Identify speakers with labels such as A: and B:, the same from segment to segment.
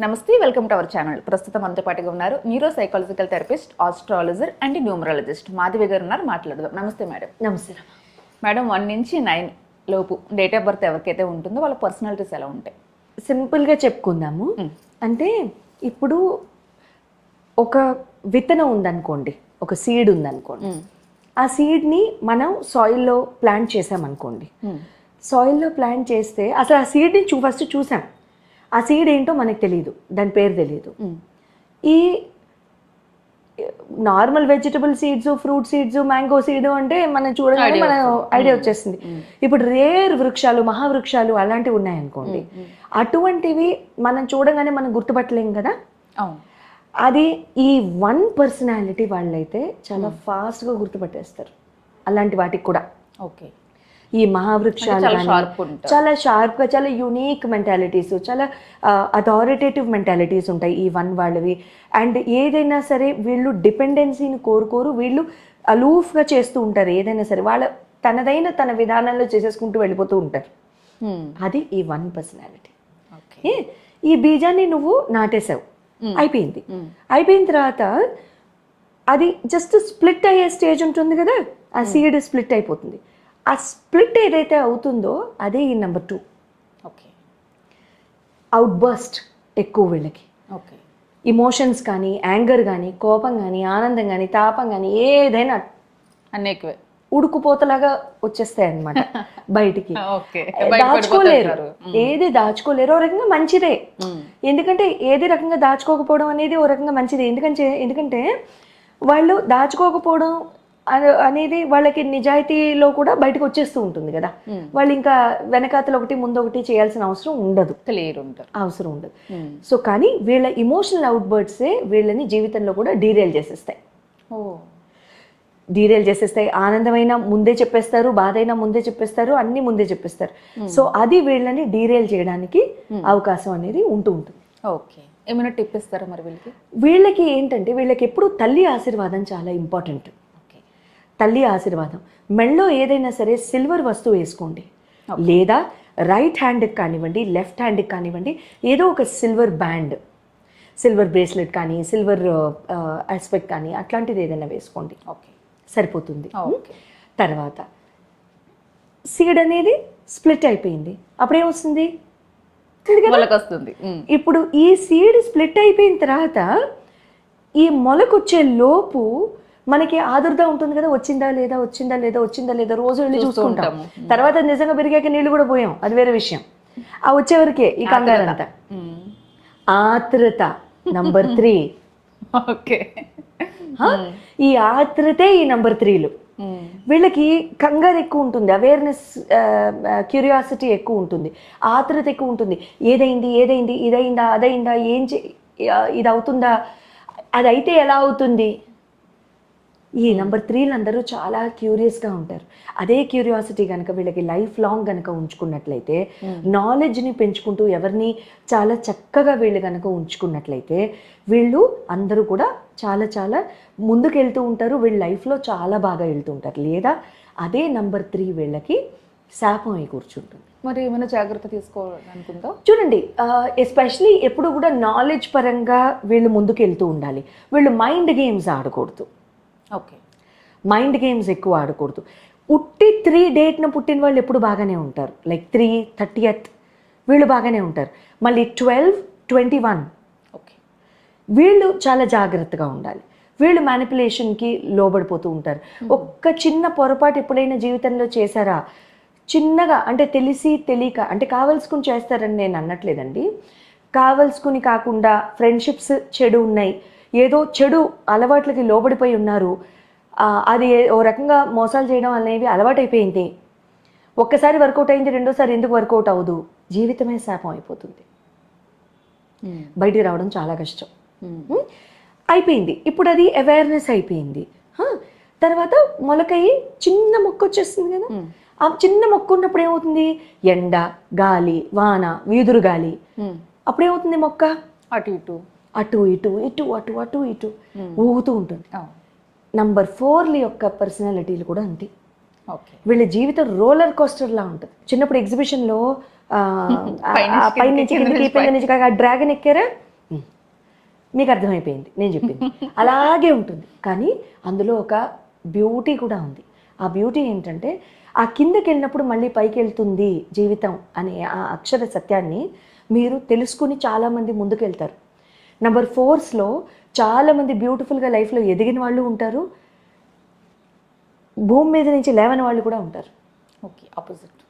A: నమస్తే welcome to our channel. ప్రస్తుతం మనతో పాటుగా ఉన్నారు neuro psychological therapist astrologer and numerologist Madhavi గారు ఉన్నారు మాట్లాడదాం. నమస్తే మేడం.
B: నమస్తే
A: మేడం. వన్ నుంచి నైన్ లోపు డేట్ ఆఫ్ బర్త్ ఎవరికైతే ఉంటుందో వాళ్ళ పర్సనాలిటీస్ ఎలా ఉంటాయి?
B: సింపుల్గా చెప్పుకుందాము.
A: మ్.
B: అంటే ఇప్పుడు ఒక విత్తనం ఉందనుకోండి ఒక సీడ్ ఉందనుకోండి. ఆ సీడ్ని మనం సాయిల్లో ప్లాంట్ చేసామనుకోండి. సాయిల్లో ప్లాంట్ చేస్తే అసలు ఆ సీడ్ని చూ ఫస్ట్ చూసాం. ఆ సీడ్ ఏంటో మనకు తెలియదు దాని పేరు తెలియదు ఈ normal vegetable seeds fruit seeds mango seed అంటే మనం చూడగానే మన. ఐడియా వచ్చేస్తుంది ఇప్పుడు రేర్ వృక్షాలు మహావృక్షాలు అలాంటివి ఉన్నాయనుకోండి అటువంటివి మనం చూడగానే మనం గుర్తుపట్టలేం కదా? అది ఈ వన్ పర్సనాలిటీ వాళ్ళైతే చాలా ఫాస్ట్గా గుర్తుపట్టేస్తారు. అలాంటి వాటికి కూడా.
A: ఓకే.
B: ఈ మహావృక్షాలు
A: చాలా
B: షార్ప్గా చాలా యునీక్ మెంటాలిటీస్ చాలా అథారిటేటివ్ మెంటాలిటీస్ ఉంటాయి ఈ వన్ వాళ్ళవి. అండ్ ఏదైనా సరే వీళ్ళు డిపెండెన్సీని కోరుకోరు వీళ్ళు అలూఫ్గా చేస్తూ ఉంటారు ఏదైనా సరే. వాళ్ళ తనదైన తన విధానంలో చేసేసుకుంటూ వెళ్ళిపోతూ ఉంటారు. అది ఈ వన్ పర్సనాలిటీ ఈ బీజాన్ని నువ్వు నాటేసావు అయిపోయింది. అయిపోయిన తర్వాత అది జస్ట్ స్ప్లిట్ అయ్యే స్టేజ్ ఉంటుంది కదా? ఆ సీడ్ స్ప్లిట్ అయిపోతుంది. ఆ స్ప్లిట్ ఏదైతే అవుతుందో అదే ఈ number two
A: okay.
B: Outburst ఎక్కువ వీళ్ళకి.
A: ఓకే.
B: ఇమోషన్స్ కానీ యాంగర్ కానీ కోపం కానీ ఆనందం కానీ తాపం కానీ ఏదైనా
A: అన్ని ఎక్కువే
B: ఉడుకుపోతలాగా వచ్చేస్తాయి అన్నమాట బయటికి. దాచుకోలేరు. ఏది దాచుకోలేరు. ఓ రకంగా మంచిదే. ఎందుకంటే ఏది రకంగా దాచుకోకపోవడం అనేది ఓ రకంగా మంచిది. ఎందుకంటే ఎందుకంటే వాళ్ళు దాచుకోకపోవడం అనేది వాళ్ళకి నిజాయితీలో కూడా బయటకు వచ్చేస్తూ ఉంటుంది కదా. వాళ్ళు ఇంకా వెనకాతలు ఒకటి ముందు ఒకటి చేయాల్సిన అవసరం ఉండదు.
A: క్లియర్ ఉంటారు.
B: అవసరం ఉండదు. సో కానీ వీళ్ళ ఇమోషనల్ అవుట్బర్డ్సే వీళ్ళని జీవితంలో కూడా డీరేల్ చేసేస్తాయి. డీరేల్ చేసేస్తాయి. ఆనందమైన ముందే చెప్పేస్తారు బాధ అయినా ముందే చెప్పేస్తారు అన్ని ముందే చెప్పేస్తారు. సో అది వీళ్ళని డీరేల్ చేయడానికి అవకాశం అనేది ఉంటూ ఉంటుంది.
A: ఓకే. ఏమైనా టిప్ ఇస్తారా మరి వీళ్ళకి?
B: వీళ్ళకి ఏంటంటే వీళ్ళకి ఎప్పుడు తల్లి ఆశీర్వాదం చాలా ఇంపార్టెంట్ తల్లి ఆశీర్వాదం. మెళ్ళో ఏదైనా సరే సిల్వర్ వస్తువు వేసుకోండి. లేదా రైట్ హ్యాండ్కి కానివ్వండి లెఫ్ట్ హ్యాండ్కి కానివ్వండి ఏదో ఒక సిల్వర్ బ్యాండ్ సిల్వర్ బ్రేస్లెట్ కానీ సిల్వర్ ఆస్పెక్ట్ కానీ అట్లాంటిది ఏదైనా వేసుకోండి.
A: ఓకే.
B: సరిపోతుంది. తర్వాత సీడ్ అనేది స్ప్లిట్ అయిపోయింది. అప్పుడేమొస్తుంది?
A: వస్తుంది.
B: ఇప్పుడు ఈ సీడ్ స్ప్లిట్ అయిపోయిన తర్వాత ఈ మొలకొచ్చే లోపు మనకి ఆదుర్దా ఉంటుంది కదా వచ్చిందా లేదా వచ్చిందా లేదా వచ్చిందా లేదా రోజు వెళ్ళి చూసుకుంటాం. తర్వాత నిజంగా పెరిగాక నీళ్ళు కూడా పోయాం. అది వేరే విషయం. ఆ వచ్చేవరకే ఈ కంగారంతా.
A: ఉమ్.
B: ఆత్రత నంబర్ త్రీ.
A: ఓకే.
B: ఈ ఆత్రతే ఈ నంబర్ త్రీలు. వీళ్ళకి కంగారు ఎక్కువ ఉంటుంది. అవేర్నెస్ క్యూరియాసిటీ ఎక్కువ ఉంటుంది. ఆతృత ఎక్కువ ఉంటుంది. ఏదైంది ఏదైంది ఇదైందా అదైందా ఏం చే ఇది అవుతుందా? అది అయితే ఎలా అవుతుంది? ఈ నెంబర్ త్రీలు అందరూ చాలా క్యూరియస్గా ఉంటారు. అదే క్యూరియాసిటీ కనుక వీళ్ళకి లైఫ్ లాంగ్ కనుక ఉంచుకున్నట్లయితే నాలెడ్జ్ని పెంచుకుంటూ ఎవరిని చాలా చక్కగా వీళ్ళు కనుక ఉంచుకున్నట్లయితే వీళ్ళు అందరూ కూడా చాలా చాలా ముందుకు వెళ్తూ ఉంటారు. వీళ్ళ లైఫ్లో చాలా బాగా వెళ్తూ ఉంటారు. లేదా అదే నంబర్ త్రీ వీళ్ళకి శాపం అయి కూర్చుంటుంది.
A: మరి ఏమైనా జాగ్రత్త తీసుకోవాలనుకుందా?
B: చూడండి ఎస్పెషలీ ఎప్పుడు కూడా నాలెడ్జ్ పరంగా వీళ్ళు ముందుకు వెళ్తూ ఉండాలి. వీళ్ళు మైండ్ గేమ్స్ ఆడకూడదు.
A: ఓకే.
B: మైండ్ గేమ్స్ ఎక్కువ ఆడకూడదు. ఉట్టి త్రీ డేట్న పుట్టిన వాళ్ళు ఎప్పుడు బాగానే ఉంటారు. లైక్ త్రీ థర్టీయత్ వీళ్ళు బాగానే ఉంటారు. మళ్ళీ ట్వెల్వ్ ట్వంటీ వన్
A: ఓకే.
B: వీళ్ళు చాలా జాగ్రత్తగా ఉండాలి. వీళ్ళు మ్యానిపులేషన్కి లోబడిపోతూ ఉంటారు. ఒక్క చిన్న పొరపాటు ఎప్పుడైనా జీవితంలో చేశారా? చిన్నగా అంటే తెలిసి తెలియక అంటే కావలసుకుని చేస్తారని నేను అనట్లేదండి. కావలసుకుని కాకుండా ఫ్రెండ్షిప్స్ చెడు ఉన్నాయి. ఏదో చెడు అలవాట్లకి లోబడిపోయి ఉన్నారు. అది ఓ రకంగా మోసాలు చేయడం అనేవి అలవాటైపోయింది. ఒక్కసారి వర్కౌట్ అయింది రెండోసారి ఎందుకు వర్కౌట్ అవ్వదు? జీవితమే శాపం అయిపోతుంది. బయటికి రావడం చాలా కష్టం. అయిపోయింది. ఇప్పుడు అది అవేర్నెస్ అయిపోయింది తర్వాత మొలకయి చిన్న మొక్క వచ్చేస్తుంది కదా. ఆ చిన్న మొక్క ఉన్నప్పుడు ఏమవుతుంది? ఎండ గాలి వాన వీదురు గాలి.
A: ఉమ్.
B: అప్పుడు ఏమవుతుంది మొక్క?
A: అటు ఇటు.
B: అటు ఇటు ఇటు అటు అటు ఇటు ఊగుతూ ఉంటుంది. నంబర్ ఫోర్ల యొక్క పర్సనాలిటీలు కూడా అంతే. వీళ్ళ జీవితం రోలర్ కోస్టర్ లా ఉంటుంది. చిన్నప్పుడు ఎగ్జిబిషన్లో ఆ, ఆ,
A: పైనుంచి
B: ఆ పైనుంచి
A: కిందకి,
B: కిందకి కింద నుంచి కాక డ్రాగన్ ఎక్కారా? మీకు అర్థమైపోయింది. నేను చెప్పింది. అలాగే ఉంటుంది. కానీ అందులో ఒక బ్యూటీ కూడా ఉంది. ఆ బ్యూటీ ఏంటంటే ఆ కిందకి వెళ్ళినప్పుడు మళ్ళీ పైకి వెళ్తుంది జీవితం అనే ఆ అక్షర సత్యాన్ని మీరు తెలుసుకుని చాలామంది ముందుకు వెళ్తారు. నెంబర్ ఫోర్స్లో చాలామంది బ్యూటిఫుల్గా లైఫ్లో ఎదిగిన వాళ్ళు ఉంటారు. భూమి మీద నుంచి లేవని వాళ్ళు కూడా ఉంటారు.
A: ఓకే ఆపోజిట్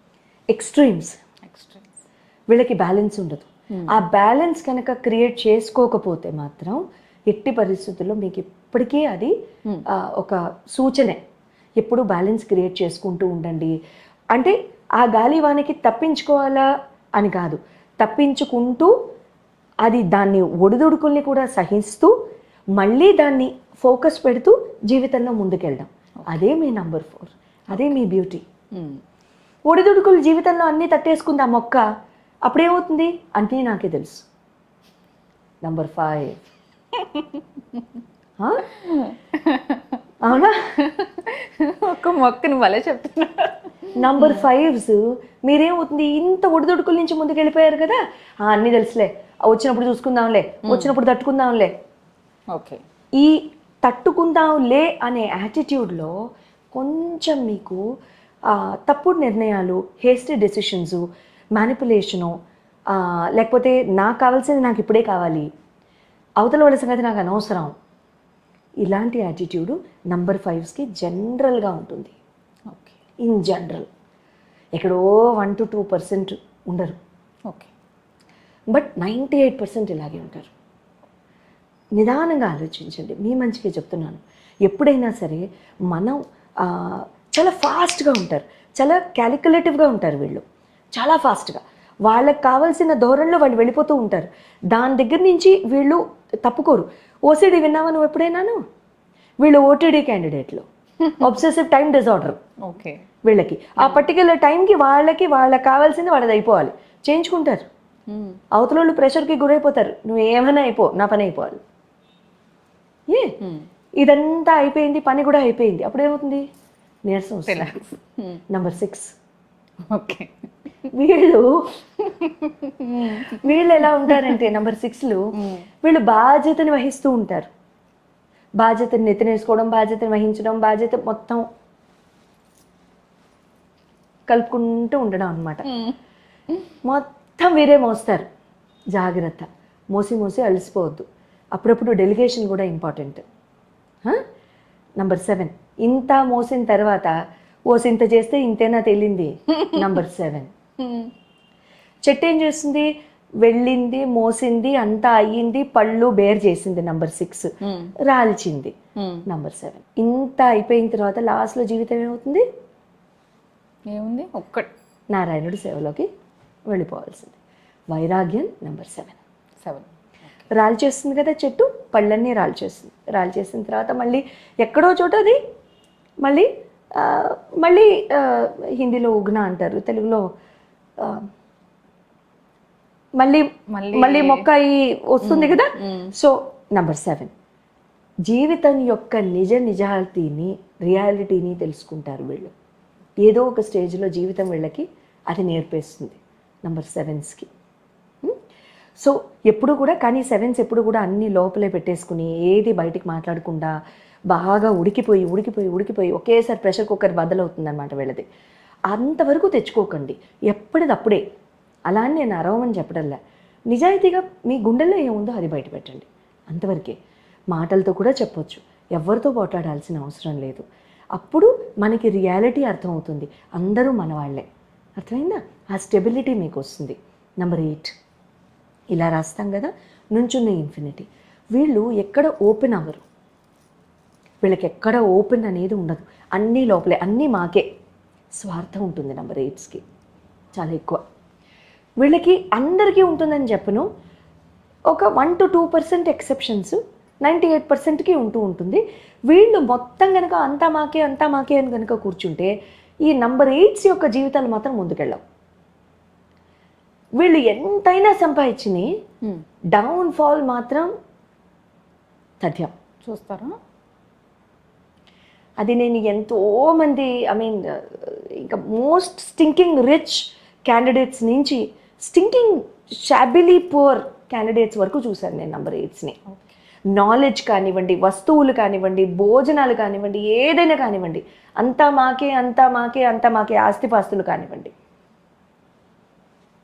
B: ఎక్స్ట్రీమ్స్
A: ఎక్స్ట్రీమ్స్
B: వీళ్ళకి బ్యాలెన్స్ ఉండదు. ఆ బ్యాలెన్స్ కనుక క్రియేట్ చేసుకోకపోతే మాత్రం ఎట్టి పరిస్థితుల్లో మీకు ఇప్పటికీ అది ఆ, ఒక సూచనే. ఎప్పుడు బ్యాలెన్స్ క్రియేట్ చేసుకుంటూ ఉండండి. అంటే ఆ గాలివానికి తప్పించుకోవాలా అని కాదు. తప్పించుకుంటూ అది దాన్ని ఒడిదుడుకుల్ని కూడా సహిస్తూ మళ్ళీ దాన్ని ఫోకస్ పెడుతూ జీవితంలో ముందుకెళ్ళడం అదే మీ నంబర్ ఫోర్. అదే మీ బ్యూటీ. ఒడిదుడుకులు జీవితంలో అన్నీ తట్టేసుకుంది ఆ మొక్క? అప్పుడేమవుతుంది? అన్నీ నాకే తెలుసు. Number five. అవునా?
A: ఒక మొక్కని భలే చెప్తున్నా
B: నంబర్ ఫైవ్స్ మీరేమవుతుంది? ఇంత ఒడిదుడుకుల నుంచి ముందుకు వెళ్ళిపోయారు కదా అన్నీ తెలుసులే. వచ్చినప్పుడు చూసుకుందాంలే వచ్చినప్పుడు తట్టుకుందాంలే.
A: ఓకే.
B: ఈ తట్టుకుందాంలే అనే యాటిట్యూడ్లో కొంచెం మీకు తప్పుడు నిర్ణయాలు హేస్టీ డెసిషన్స్ మ్యానిపులేషను లేకపోతే నాకు కావాల్సింది నాకు ఇప్పుడే కావాలి. అవతల వాళ్ళ సంగతి నాకు అనవసరం. ఇలాంటి యాటిట్యూడ్ నంబర్ ఫైవ్స్కి జనరల్గా ఉంటుంది.
A: ఓకే.
B: ఇన్ జనరల్ ఎక్కడో వన్ టు టూ పర్సెంట్ ఉండరు.
A: Okay.
B: But ninety eight percent ఇలాగే ఉంటారు. నిదానంగా ఆలోచించండి. మీ మంచిగా చెప్తున్నాను. ఎప్పుడైనా సరే మనం చాలా ఫాస్ట్గా ఉంటారు. చాలా క్యాలిక్యులేటివ్గా ఉంటారు వీళ్ళు. చాలా ఫాస్ట్గా. వాళ్ళకి కావాల్సిన ధోరణిలో వాళ్ళు వెళ్ళిపోతూ ఉంటారు. దాని దగ్గర నుంచి వీళ్ళు తప్పుకోరు. ఓసిడి విన్నావా నువ్వు ఎప్పుడైనాను? వీళ్ళు ఓటీడీ క్యాండిడేట్లు. Obsessive time disorder.
A: ఓకే.
B: వీళ్ళకి. ఆ పర్టికులర్ టైంకి వాళ్ళకి వాళ్ళకి కావాల్సింది వాళ్ళది అయిపోవాలి చేయించుకుంటారు అవతల వాళ్ళు ప్రెషర్కి గురైపోతారు. నువ్వు ఏమైనా అయిపో నా పని అయిపోవాలి. ఏ? ఇదంతా అయిపోయింది పని కూడా అయిపోయింది. అప్పుడు ఏమవుతుంది? నీరసం నంబర్ సిక్స్
A: ఓకే
B: వీళ్ళు వీళ్ళు ఎలా ఉంటారంటే నంబర్ సిక్స్లు వీళ్ళు బాధ్యతని వహిస్తూ ఉంటారు. బాధ్యతని నెత్తినేసుకోవడం బాధ్యతని వహించడం బాధ్యత మొత్తం కలుపుకుంటూ ఉండడం అన్నమాట. మొత్తం వీరే మోస్తారు. జాగ్రత్త. మోసి మోసి అలసిపోవద్దు. అప్పుడప్పుడు డెలిగేషన్ కూడా ఇంపార్టెంట్. Number seven. ఇంత మోసిన తర్వాత ఓసి ఇంత చేస్తే ఇంతేనా తేలింది? Number seven. చెట్టు ఏం చేస్తుంది? వెళ్ళింది మోసింది అంతా అయ్యింది పళ్ళు బేర్ చేసింది నంబర్ సిక్స్. రాల్చింది. Number seven. ఇంత అయిపోయిన తర్వాత లాస్ట్లో జీవితం ఏమవుతుంది?
A: ఏముంది? ఒక్కటి.
B: నారాయణుడి సేవలోకి వెళ్ళిపోవాల్సింది. వైరాగ్యం నెంబర్ సెవెన్
A: సెవెన్
B: రాల్ చేస్తుంది కదా చెట్టు పళ్ళన్నీ రాల్ చేస్తుంది రాల్ చేసిన తర్వాత మళ్ళీ ఎక్కడో చోట అది మళ్ళీ మళ్ళీ హిందీలో ఉగ్న అంటారు తెలుగులో మళ్ళీ
A: మళ్ళీ-
B: మళ్ళీ మొక్క వస్తుంది కదా? సో నంబర్ సెవెన్ జీవితం యొక్క నిజ నిజాయితీని రియాలిటీని తెలుసుకుంటారు వీళ్ళు. ఏదో ఒక స్టేజ్లో జీవితం వీళ్ళకి అది నేర్పేస్తుంది. నంబర్ సెవెన్స్కి సో ఎప్పుడు కూడా కానీ సెవెన్స్ ఎప్పుడు కూడా అన్ని లోపలే పెట్టేసుకుని ఏది బయటికి మాట్లాడకుండా బాగా ఉడికిపోయి ఉడికిపోయి ఉడికిపోయి ఒకేసారి ప్రెషర్ కుక్కర్ బదలవుతుందన్నమాట వీళ్ళది. అంతవరకు తెచ్చుకోకండి. ఎప్పటిదప్పుడే. అలా అని నేను అరవమని చెప్పడంలే. నిజాయితీగా మీ గుండెల్లో ఏముందో అది బయట పెట్టండి. అంతవరకే. మాటలతో కూడా చెప్పొచ్చు. ఎవరితో పోట్లాడాల్సిన అవసరం లేదు. అప్పుడు మనకి రియాలిటీ అర్థమవుతుంది. అందరూ మన వాళ్ళే అర్థమైందా? ఆ స్టెబిలిటీ మీకు వస్తుంది నెంబర్ ఎయిట్ ఇలా రాస్తాం కదా నుంచున్న ఇన్ఫినిటీ. వీళ్ళు ఎక్కడ ఓపెన్ అవ్వరు. వీళ్ళకి ఎక్కడ ఓపెన్ అనేది ఉండదు. అన్నీ లోపలే అన్నీ మాకే. స్వార్థం ఉంటుంది నెంబర్ ఎయిట్స్కి చాలా ఎక్కువ. వీళ్ళకి అందరికీ ఉంటుందని చెప్పను. ఒక one to two percent exceptions ninety eight పర్సెంట్కి ఉంటూ ఉంటుంది. వీళ్ళు మొత్తం కనుక అంతా మాకే అంతా మాకే అని కనుక కూర్చుంటే ఈ నంబర్ ఎయిట్స్ యొక్క జీవితాలు మాత్రం ముందుకెళ్ళవు. వీళ్ళు ఎంతైనా సంపాదించిని డౌన్ ఫాల్ మాత్రం తథ్యం.
A: చూస్తారా?
B: అది నేను ఎంతో మంది ఐ మీన్ ఇంకా మోస్ట్ స్టింకింగ్ రిచ్ క్యాండిడేట్స్ నుంచి స్టింకింగ్ షాబిలీ పోర్ క్యాండిడేట్స్ వరకు చూశాను నేను నంబర్ ఎయిట్స్ని నాలెడ్జ్ కానివ్వండి వస్తువులు కానివ్వండి భోజనాలు కానివ్వండి ఏదైనా కానివ్వండి అంతా మాకే అంతా మాకే అంతా మాకే ఆస్తిపాస్తులు కానివ్వండి.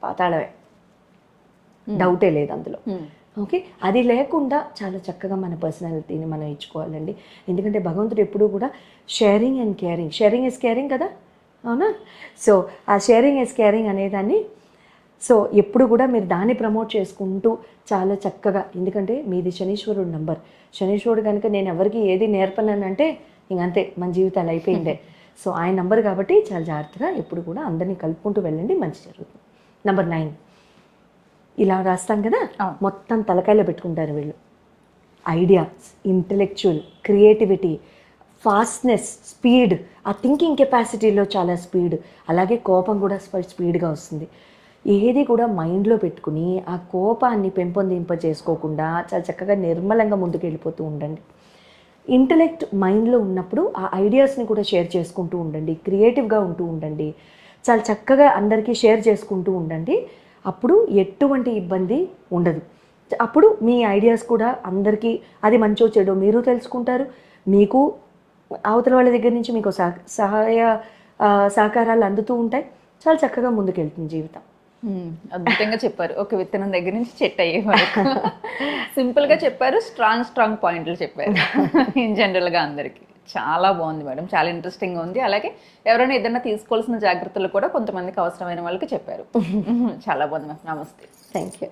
B: పాతాళమే. డౌటే లేదు అందులో. ఓకే? అది లేకుండా చాలా చక్కగా మన పర్సనాలిటీని మనం ఇచ్చుకోవాలండి. ఎందుకంటే భగవంతుడు ఎప్పుడూ కూడా sharing and caring sharing is caring కదా? అవునా? సో ఆ షేరింగ్ ఇస్ కేరింగ్ అనేదాన్ని సో ఎప్పుడు కూడా మీరు దాన్ని ప్రమోట్ చేసుకుంటూ చాలా చక్కగా ఎందుకంటే మీది శనీశ్వరుడు నంబర్. శనీశ్వరుడు కనుక నేను ఎవరికి ఏది నేర్పనానంటే ఇంకంతే మన జీవితాలు అయిపోయిందే. సో ఆయన నంబర్ కాబట్టి చాలా జాగ్రత్తగా ఎప్పుడు కూడా అందరినీ కలుపుకుంటూ వెళ్ళండి మంచి జరుగుతుంది. Number nine. ఇలా రాస్తాం కదా. మొత్తం తలకాయలో పెట్టుకుంటారు వీళ్ళు. Ideas intellectual creativity fastness speed. ఆ థింకింగ్ కెపాసిటీలో చాలా స్పీడ్. అలాగే కోపం కూడా స్ప- స్పీడ్గా వస్తుంది. ఏది కూడా మైండ్లో పెట్టుకుని ఆ కోపాన్ని పెంపొందింప చేసుకోకుండా చాలా చక్కగా నిర్మలంగా ముందుకు వెళ్ళిపోతూ ఉండండి. ఇంటలెక్ట్ మైండ్లో ఉన్నప్పుడు ఆ ఐడియాస్ని కూడా షేర్ చేసుకుంటూ ఉండండి. క్రియేటివ్గా ఉంటూ ఉండండి. చాలా చక్కగా అందరికీ షేర్ చేసుకుంటూ ఉండండి. అప్పుడు ఎటువంటి ఇబ్బంది ఉండదు. అప్పుడు మీ ఐడియాస్ కూడా అందరికీ అది మంచో చెడో మీరు తెలుసుకుంటారు. మీకు అవతల వాళ్ళ దగ్గర నుంచి మీకు సహ- సహాయ సహకారాలు అందుతూ ఉంటాయి. చాలా చక్కగా ముందుకెళ్తుంది జీవితం.
A: అద్భుతంగా చెప్పారు. ఒక విత్తనం దగ్గర నుంచి చెట్టు అయ్యే వరకు. సింపుల్గా చెప్పారు స్ట్రాంగ్ స్ట్రాంగ్ పాయింట్లు చెప్పారు. ఇన్ జనరల్గా అందరికి. చాలా బాగుంది మేడం. చాలా ఇంట్రెస్టింగ్ ఉంది. అలాగే ఎవరైనా ఏదైనా తీసుకోవాల్సిన జాగ్రత్తలు కూడా కొంతమందికి అవసరమైన వాళ్ళకి చెప్పారు. చాలా బాగుంది మ్యామ్ నమస్తే.
B: Thank you